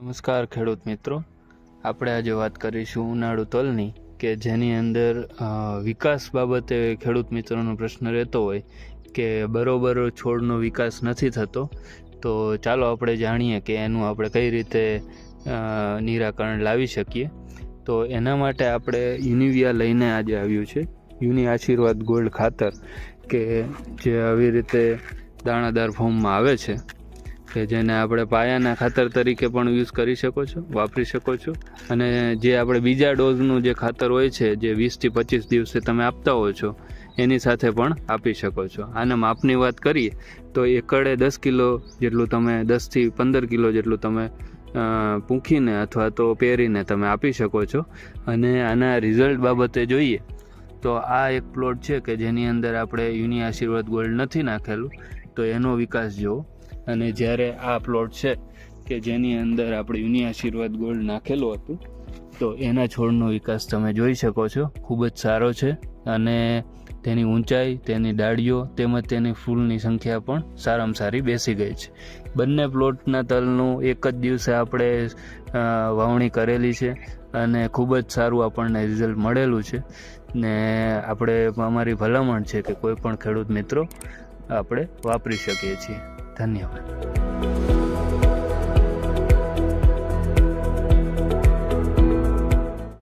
નમસ્કાર ખેડૂત મિત્રો. આપણે આજે વાત કરીશું ઉનાળુ તલની કે જેની અંદર વિકાસ બાબતે ખેડૂત મિત્રોનો પ્રશ્ન રહેતો હોય કે બરોબર છોડનો વિકાસ નથી થતો, તો ચાલો આપણે જાણીએ કે એનું આપણે કઈ રીતે નિરાકરણ લાવી શકીએ. તો એના માટે આપણે યુનિવિયા લઈને આજે આવ્યું છે. યુનિ આશીર્વાદ ગોલ્ડ ખાતર કે જે આવી રીતે દાણાદાર ફોર્મમાં આવે છે. કે જેને આપણે પાયાના ખાતર તરીકે પણ યુઝ કરી શકો છો, વાપરી શકો છો. અને જે આપણે બીજા ડોઝનું જે ખાતર હોય છે, જે વીસથી પચીસ દિવસે તમે આપતા હો છો, એની સાથે પણ આપી શકો છો. આના માપની વાત કરીએ, તો એકડે દસ કિલો જેટલું તમે દસથી પંદર કિલો જેટલું તમે પૂંખીને અથવા તો પહેરીને તમે આપી શકો છો. અને આના રિઝલ્ટ બાબતે જોઈએ તો આ એક પ્લોટ છે કે જેની અંદર આપણે યુનિ આશીર્વાદ ગોલ્ડ નથી નાખેલું, તો એનો વિકાસ જુઓ અને જ્યારે આ પ્લોટ છે કે જેની અંદર આપણે યુનિ આશીર્વાદ ગોલ્ડ નાખેલું હતું તો એના છોડનો વિકાસ તમે જોઈ શકો છો. ખૂબ જ સારો છે અને તેની ઊંચાઈ, તેની ડાળીઓ તેમજ તેની ફૂલની સંખ્યા પણ સારામાં સારી બેસી ગઈ છે. બંને પ્લોટના તલનું એક જ દિવસે આપણે વાવણી કરેલી છે અને ખૂબ જ સારું આપણને રિઝલ્ટ મળેલું છે. ને આપણે, અમારી ભલામણ છે કે કોઈ પણ ખેડૂત મિત્રો આપણે વાપરી શકીએ છીએ. ધન્યવાદ.